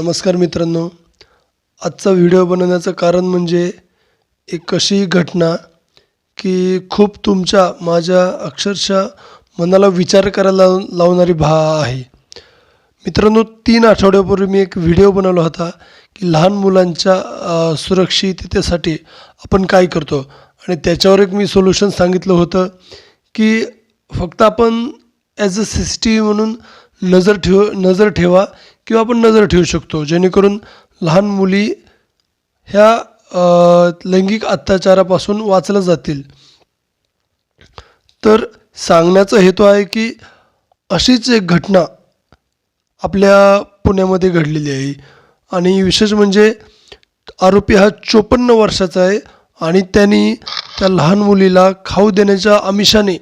नमस्कार मित्रांनो. आजचा व्हिडिओ बनवण्याचं कारण म्हणजे एक अशी घटना की खूप तुमच्या माझ्या अक्षरशः मनाला विचार करायला लावणारी भा आहे. मित्रांनो तीन आठवड्यापूर्वी मी एक व्हिडिओ बनवला होता की लहान मुलांच्या सुरक्षिततेसाठी आपण काय करतो. आणि त्याच्यावर एक मी सोल्युशन सांगितलं होतं की फक्त आपण ॲज अ सिस्टी म्हणून नजर ठेव नजर ठेवा किंवा आपण नजर ठेवू शकतो. जेणेकरून लहान मुली ह्या लैंगिक अत्याचारापासून वाचल्या जातील. तर सांगण्याचा हेतू आहे की अशीच एक घटना आपल्या पुण्यामध्ये घडलेली आहे. आणि विशेष म्हणजे आरोपी हा चोपन्न वर्षाचा आहे आणि त्यांनी त्या लहान मुलीला खाऊ देण्याच्या आमिषाने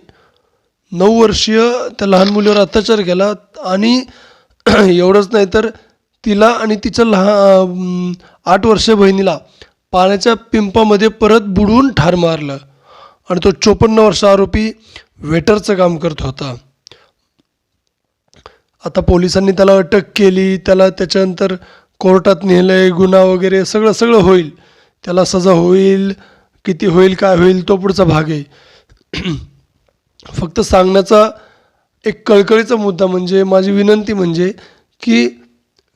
नऊ वर्षीय त्या लहान मुलीवर अत्याचार केला. आणि एवढंच नाही तर तिला आणि तिच्या लहान आठ वर्षे बहिणीला पाण्याच्या पिंपामध्ये परत बुडवून ठार मारलं आणि तो चोपन्न वर्ष आरोपी वेटरचं काम करत होता. आता पोलिसांनी त्याला अटक केली त्याला त्याच्यानंतर कोर्टात नेलं गुन्हा वगैरे सगळं सगळं होईल. त्याला सजा होईल किती होईल काय होईल तो पुढचा भाग आहे. फक्त सांगण्याचा एक कळकळीचा मुद्दा म्हणजे माझी विनंती म्हणजे की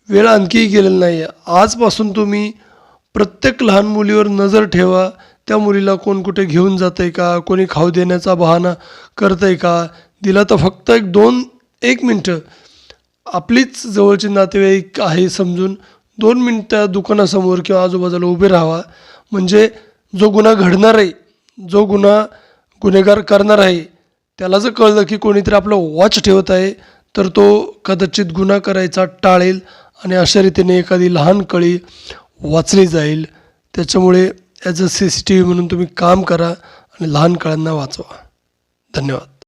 वेळ आणखीही गेलेला नाही. आहे आजपासून तुम्ही प्रत्येक लहान मुलीवर नजर ठेवा त्या मुलीला कोण कुठे घेऊन जात आहे का कोणी खाऊ देण्याचा बहाणा करत आहे का? दिला तर फक्त एक दोन एक मिनटं. आपलीच जवळचे नातेवाईक आहे समजून दोन मिनटं दुकानासमोर किंवा आजूबाजूला उभे राहावा. म्हणजे जो गुन्हा घडणार आहे जो गुन्हा गुन्हेगार करणार आहे त्याला जर कळलं की कोणीतरी आपलं वॉच ठेवत आहे तर तो कदाचित गुन्हा करायचा टाळेल आणि अशा रीतीने एखादी लहान कळी वाचली जाईल. त्याच्यामुळे as a C C T V म्हणून तुम्ही काम करा आणि लहान कळ्यांना वाचवा. धन्यवाद.